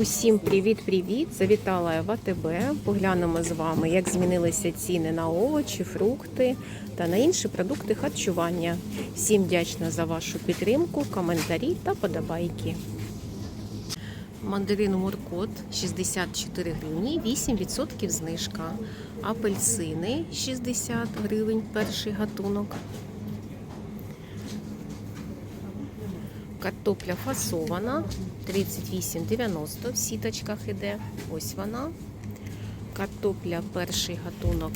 Усім привіт-привіт! Завітала я в АТБ. Поглянемо з вами, як змінилися ціни на овочі, фрукти та на інші продукти харчування. Всім вдячна за вашу підтримку, коментарі та подобайки. Мандарин Муркот 64 гривні, 8% знижка. Апельсини 60 гривень, перший гатунок. Картопля фасована 38,90 в сіточках іде. Ось вона. Картопля перший гатунок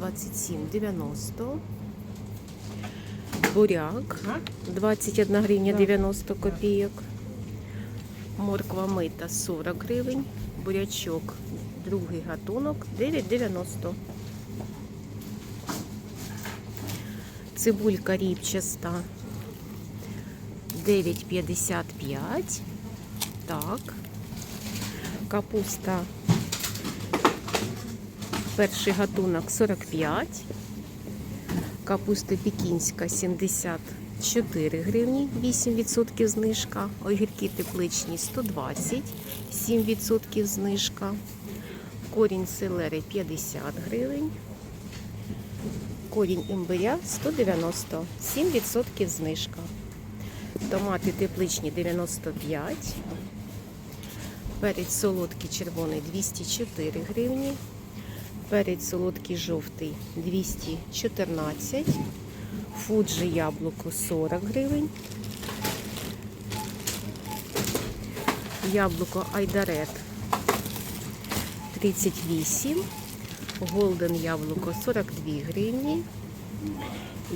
27,90. Буряк 21 гривня 90 копійок. Морква мита 40 гривень. Бурячок другий гатунок 9,90. Цибулька ріпчаста 9,55. Так. Капуста. Перший гатунок 45. Капуста пекінська 74 гривні, 8% знижка. Огірки тепличні 120, 7% знижка. Корінь селери 50 гривень. Корінь імбиря 190, 7% знижка. Томати тепличні 95. Перець солодкий червоний 204 гривні. Перець солодкий жовтий 214. Фуджі яблуко 40 гривень. Яблуко Айдарет 38. Голден яблуко 42 гривні.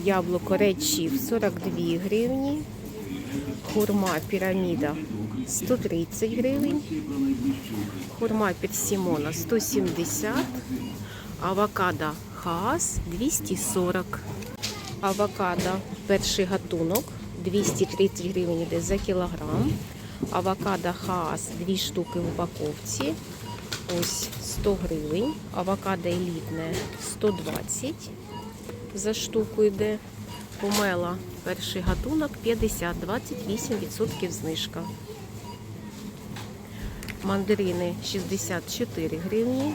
Яблуко Редчів 42 гривні. Хурма піраміда 130 гривень. Хурма персимона 170. Авокадо хаас 240. Авокадо перший гатунок 230 гривень йде за кілограм. Авокадо хаас 2 штуки в упаковці. Ось 100 гривень. Авокадо елітне 120 за штуку йде. Помела перший гатунок 50, 28% знижка. Мандарини 64 гривні.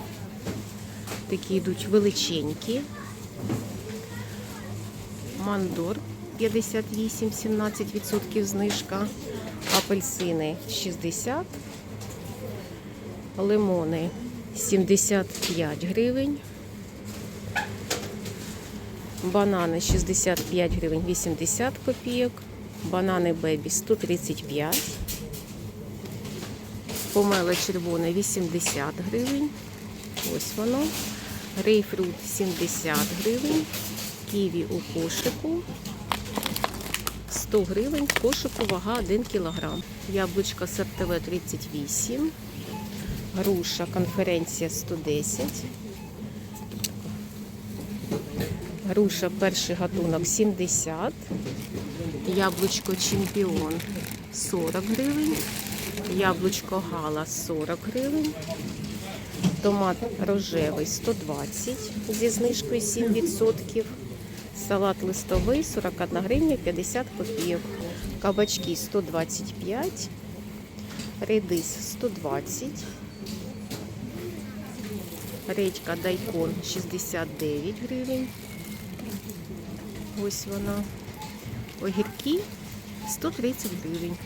Такі йдуть величенькі. Мандор 58, 17% знижка. Апельсини 60. Лимони 75 гривень. Банани 65 гривень 80 копійок. Банани бебі 135. Помело червоне 80 гривень. Ось воно. Грейпфрут 70 гривень. Ківі у кошику. 100 гривень. Кошику вага 1 кг. Яблучко СРТВ 38. Груша конференція 110. Груша перший гатунок 70. Яблучко чемпіон 40 гривень. Яблучко гала 40 гривень. Томат рожевий 120 зі знижкою 7%. Салат листовий 41 гривня 50 копійок. Кабачки 125. Редис 120. Редька дайкон 69 гривень. Ось вона. Огірки 130 гривень.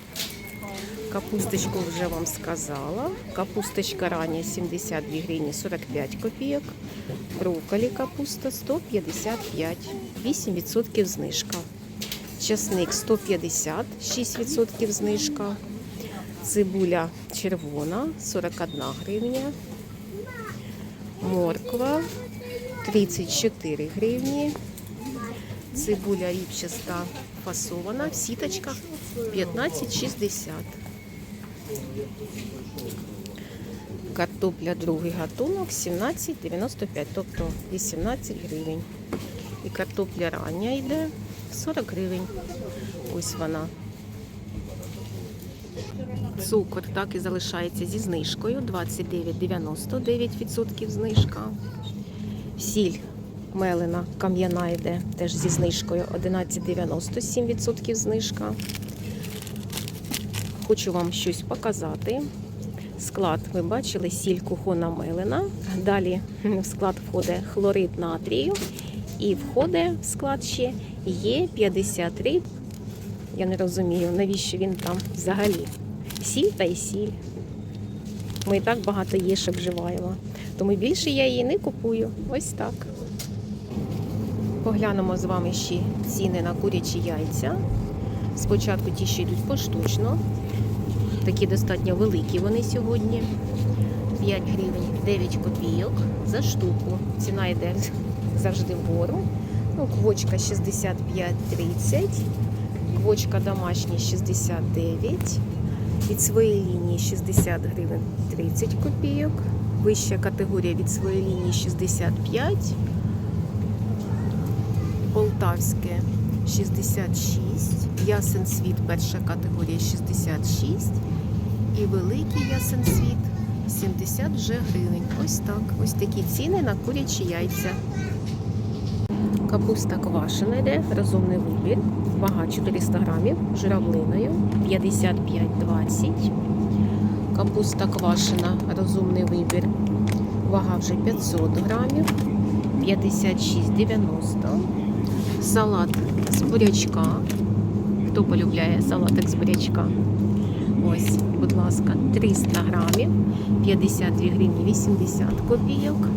Капусточку вже вам сказала. Капусточка рання 72 гривні 45 копійок. Брокколі капуста 155, 8% знижка. Часник 150, 6% знижка. Цибуля червона 41 гривня. Морква 34 гривні. Цибуля ріпчаста фасована в сіточках 15,60. Картопля другий гатунок 17,95, тобто 18 гривень. І картопля рання йде 40 гривень. Ось вона. Цукор так і залишається зі знижкою 29,99% знижка. Сіль мелена кам'яна йде теж зі знижкою 11,97% знижка. Хочу вам щось показати. Склад ви бачили, сіль кухона мелена. Далі в склад входить хлорид натрію. І входить в склад ще є 53. Я не розумію, навіщо він там взагалі. Сіль та й сіль. Ми і так багато єшок вживаємо. Тому більше я її не купую. Ось так. Поглянемо з вами ще ціни на курячі яйця. Спочатку ті, що йдуть поштучно. Такі достатньо великі вони сьогодні. 5 гривень 9 копійок за штуку. Ціна йде завжди вгору. Ну, квочка 65,30, квочка домашня 69. Від своєї лінії 60 гривень 30 копійок. Вища категорія від своєї лінії 65. Полтавське 66. Ясен світ перша категорія 66. І великий ясен світ 70 вже гривень. Ось так. Ось такі ціни на курячі яйця. Капуста квашена йде, розумний вибір. Вага 400 грамів, журавлиною 55,20. Капуста квашена, розумний вибір. Вага вже 500 грамів, 56,90. Салат з бурячка. Хто полюбляє салатик з бурячка? Ось, будь ласка, 300 грамів, 52 гривні 80 копійок.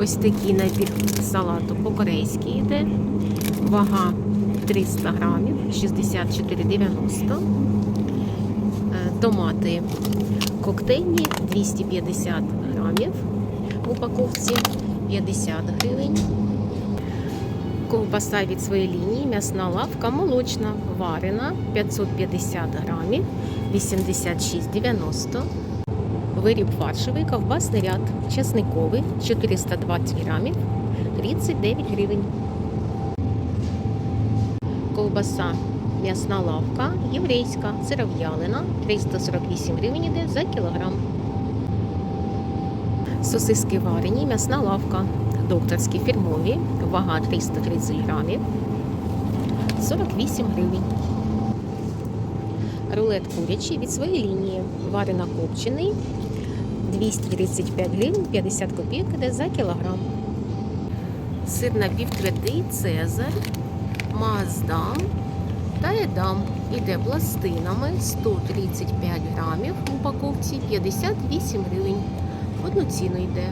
Ось такий набір салату по-корейськи йде. Вага 300 грамів, 64,90. Е, Томати коктейльні 250 грамів в упаковці 50 гривень. Ковбаса від своєї лінії, м'ясна лавка, молочна, варена 550 грамів, 86,90. Виріб фаршевий, ковбасний ряд, чесниковий 420 грамів, 39 гривень. Ковбаса м'ясна лавка, єврейська, сиров'ялина 348 гривень іде за кілограм. Сосиски варені, м'ясна лавка, докторські фірмові, вага 330 грамів, 48 гривень. Рулет курячий від своєї лінії, варено копчений, 235 гривень, 50 копійок іде за кілограм. Сир напівтвердий Цезар, Маздам та Едам. Іде пластинами 135 грамів в упаковці 58 гривень. Одну ціну йде.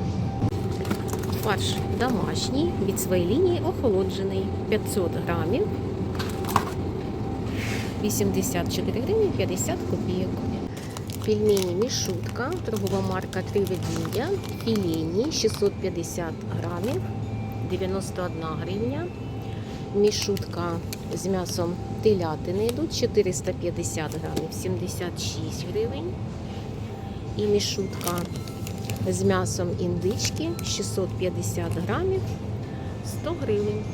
Фарш домашній від своєї лінії охолоджений 500 грамів. 84 гривні 50 копійок. Пельмені мішутка, торгова марка Три ведмідя, філейні 650 грамів, 91 гривня. Мішутка з м'ясом телятини йдуть 450 грамів, 76 гривень. І мішутка з м'ясом індички 650 грамів, 100 гривень.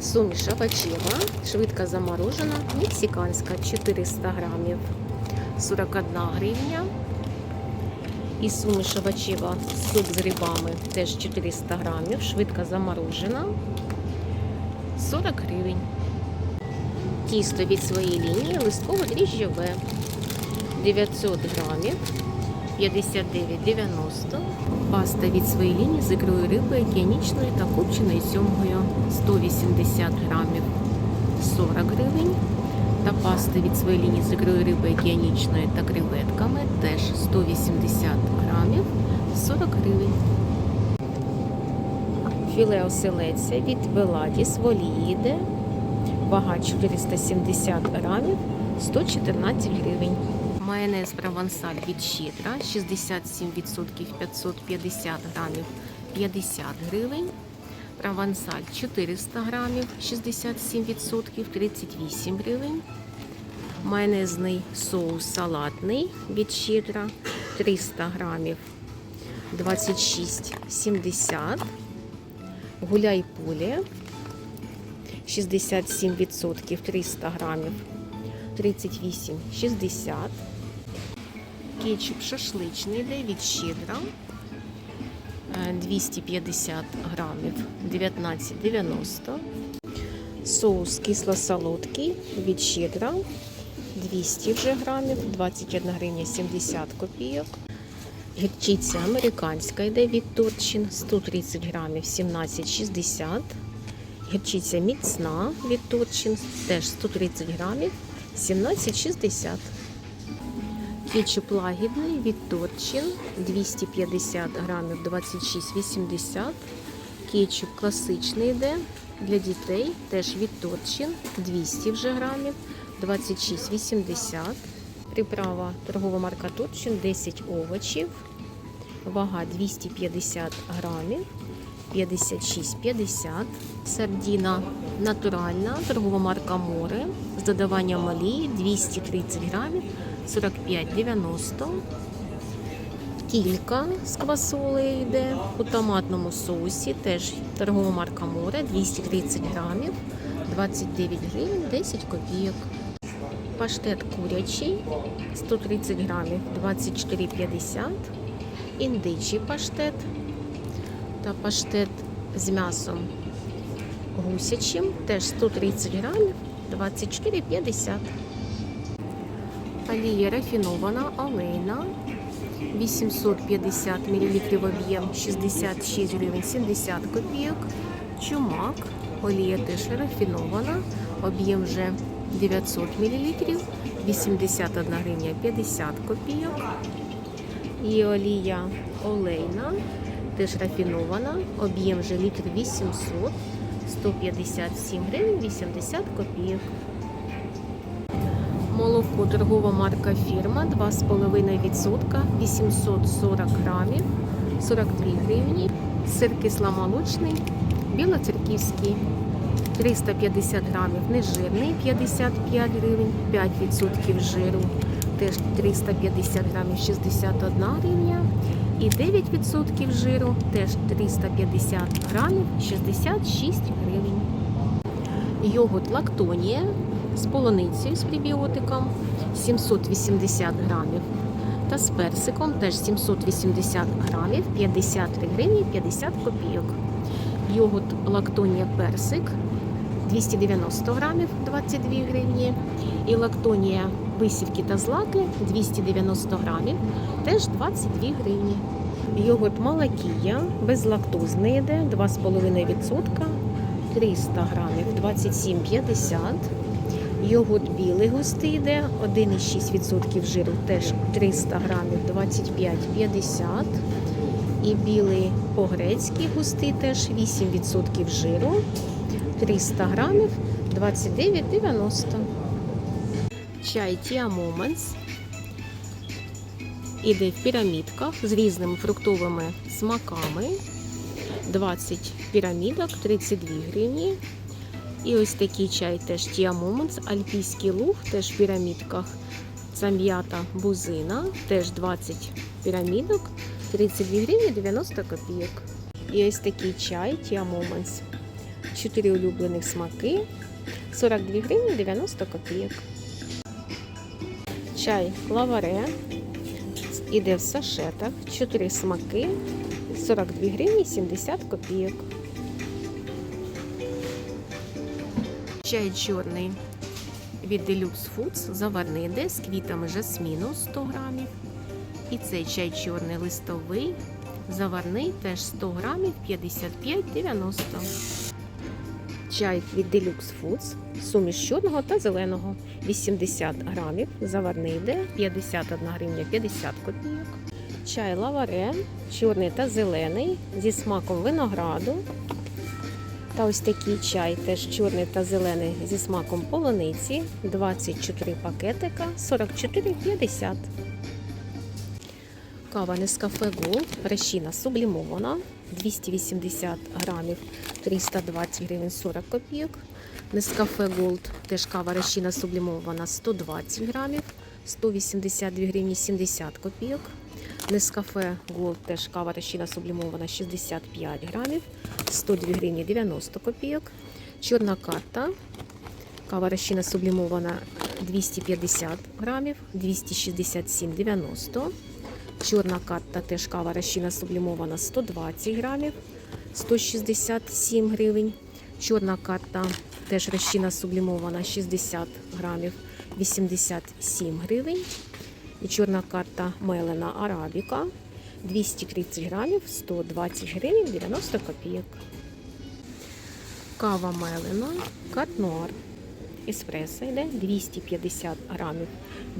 Суміш овочева, швидко заморожена, мексиканська 400 грамів, 41 гривня. І суміш овочева суп з грибами теж 400 грамів, швидко заморожена, 40 гривень. Тісто від своєї лінії листково дріжджове 900 грамів, 59,90. Паста від своєї лінії з ікрою риби океанічною та копченою сьомгою 180 грамів 40 гривень. Та паста від своєї лінії з ікрою риби океанічною та креветками теж 180 грамів 40 гривень. Філе оселеця від Веладіс Воліїде. Вага 470 грамів 114 гривень. Майонез провансаль від щедра 67% 550 грамів 50 гривень. Провансаль 400 грамів 67% 38 гривень. Майонезний соус салатний від щедра 300 грамів 26,70. Гуляй поле 67% 300 грамів 38,60. Кетчуп шашличний йде від щедра. е, 250 грамів 19,90. Соус кисло-солодкий від щедра 200 вже грамів, 21 гривня 70 копійок. Гірчиця американська йде від Торчин 130 грамів 17,60. Гірчиця міцна від Торчин теж 130 грамів 17,60. Кетчуп лагідний від Торчин 250 грамів 26,80. Кетчуп класичний йде для дітей теж від Торчин 200 вже грамів 26,80. Приправа торгова марка Торчин 10 овочів. Вага 250 грамів 56,50. Сардіна натуральна, торгова марка Море з додаванням олії 230 грамів 45,90. Кілька з квасолею йде у томатному соусі, теж торгова марка Море 230 грамів 29 гривень 10 копійок. Паштет курячий 130 грамів 24,50. Індичий паштет та паштет з м'ясом гусячим теж 130 грамів 24,50. Олія рафінована олейна 850 мл об'єм 66 гривень 70 копійок. Чумак, олія теж рафінована, об'єм вже 900 мл 81 гривня 50 копійок. І олія олейна, теж рафінована, об'єм вже літр 800, 157 гривень 80 копійок. Молоко торгова марка фірма 2,5%, 840 грамів, 43 гривні. Сир кисломолочний, білоцерківський, 350 грамів, нежирний, 55 гривень, 5% жиру, теж 350 грамів, 61 гривня. І 9% жиру, теж 350 грамів, 66 гривень. Йогурт лактонія з полуницею з пребіотиком 780 грамів. Та з персиком теж 780 грамів, 53 гривні 50 копійок. Йогурт лактонія персик 290 грамів 22 гривні. І лактонія висівки та злаки 290 грамів, теж 22 гривні. Йогурт малакія безлактозний йде 2,5%, 300 грамів 27,50. Йогурт білий густий йде 1,6% жиру, теж 300 грамів 25,50. І білий по-грецький густий теж 8% жиру, 300 грамів 29,90. Чай Tia Moments іде в пірамідках з різними фруктовими смаками. 20 пірамідок, 32 гривні. І ось такий чай теж Tia альпійський луг, теж в пірамідках. Це м'ята бузина, теж 20 пірамідок, 32 гривні 90 копійок. І ось такий чай Moments. 4 улюблених смаки, 42 гривні 90 копійок. Чай лаваре іде в сашетах, 4 смаки, 42 гривні 70 копійок. Чай чорний від Deluxe Foods заварний йде з квітами жасміну 100 грамів. І цей чай чорний листовий, заварний теж 100 грамів 55,90. Чай від Deluxe Foods, суміш чорного та зеленого 80 грамів, заварний йде 51 гривня 50 копійок. Чай лаваре, чорний та зелений зі смаком винограду. Та ось такий чай, теж чорний та зелений зі смаком полуниці, 24 пакетика, 44,50. Кава Нескафе Gold, рещина сублімована, 280 грамів, 320 гривень 40 копійок. Нескафе Gold, теж кава рещина сублімована, 120 грамів, 182 гривні 70 копійок. Нескафе Gold, теж кава рещина сублімована, 65 грамів, 102 гривні 90 копійок. Чорна карта, кава рещина сублімована 250 грамів, 267,90. Чорна карта теж кава розчина сублімована 120 грамів, 167 гривень. Чорна карта теж розчина сублімована 60 грамів, 87 гривень. І чорна карта Мелена Арабіка 230 грамів 120 гривень 90 копійок. Кава Мелена Катнуар. Еспресо йде 250 грамів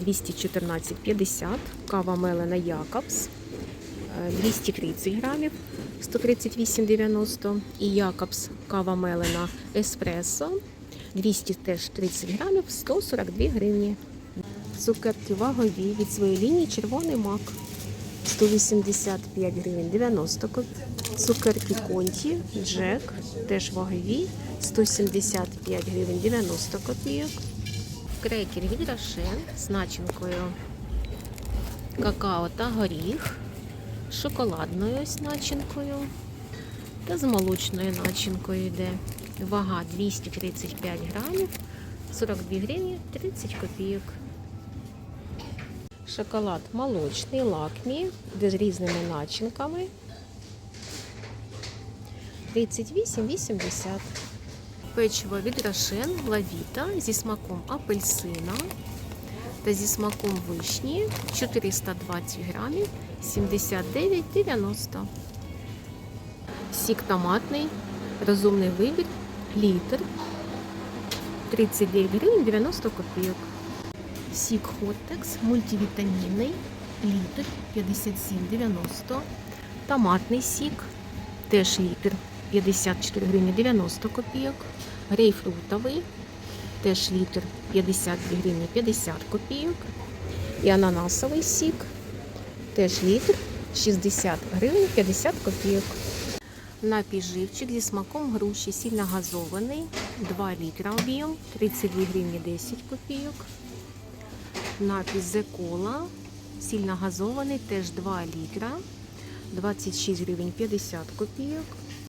214,50. Кава Мелена Якобс е, 230 грамів 138,90. І Якобс кава Мелена Еспресо 200 теж 30 грамів 142 гривні. Цукерки вагові від своєї лінії червоний мак 185 гривень 90 копійок. Цукерки Конті, Джек, теж вагові 175 гривень 90 копійок. Крекер від Рошен з начинкою какао та горіх, шоколадною ось начинкою та з молочною начинкою йде. Вага 235 грамів, 42 гривні 30 копійок. Шоколад молочний, лакмі, з різними начинками. 38,80. Печиво від Рошен Лавіта зі смаком апельсина та зі смаком вишні 420 грамів 79,90. Сік томатний, розумний вибір, літр 39 гривень 90 копійок. Сік Хортекс мультивітамінний, літр 57,90. Томатний сік, теж літр 54 гривні 90 копійок. Грейпфрутовий, теж літр 52 гривні 50 копійок. І ананасовий сік, теж літр 60 гривень 50 копійок. Напій живчик зі смаком груші сильно газований, 2 літра об'єм, 32 гривні 10 копійок. Напій Зекола, сильно газований, теж 2 літра, 26 гривень 50 копійок.